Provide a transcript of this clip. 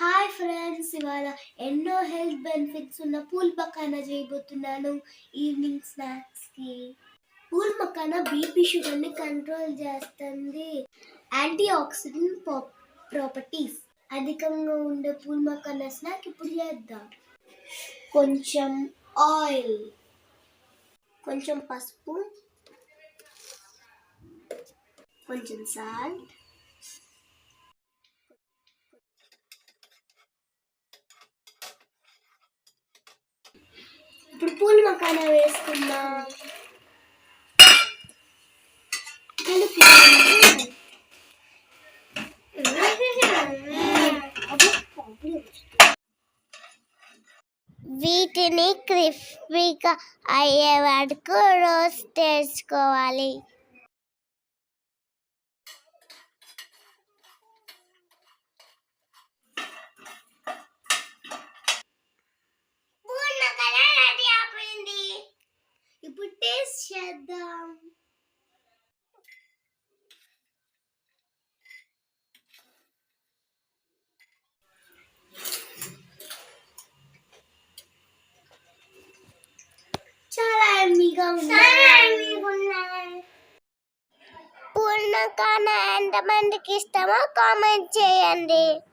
Hi friends ఇవాళ ఎన్నో health benefits ఉన్న పూల్ మకానా చేయబోతున్నాను. ఈవినింగ్ స్నాక్స్కి పూల్ మకానా బీపీ షుగర్ని కంట్రోల్ చేస్తుంది. యాంటీ ఆక్సిడెంట్ ప్రాపర్టీస్ అధికంగా ఉండే పూల్ మకానా స్నాక్ ఇప్పుడు చేద్దాం. కొంచెం ఆయిల్ కొంచెం పసుపు. కొంచెం సాల్ట్ ఇప్పుడు పూలు మకాన వేసుకుందాం. వీటిని క్రిస్పీగా అయ్యే వరకు రోస్ట్ చేసుకోవాలి. చేద్దాం. చాలా ఎమ్మీగా పూర్ణకాన ఎంతమందికి ఇష్టమో కామెంట్ చేయండి.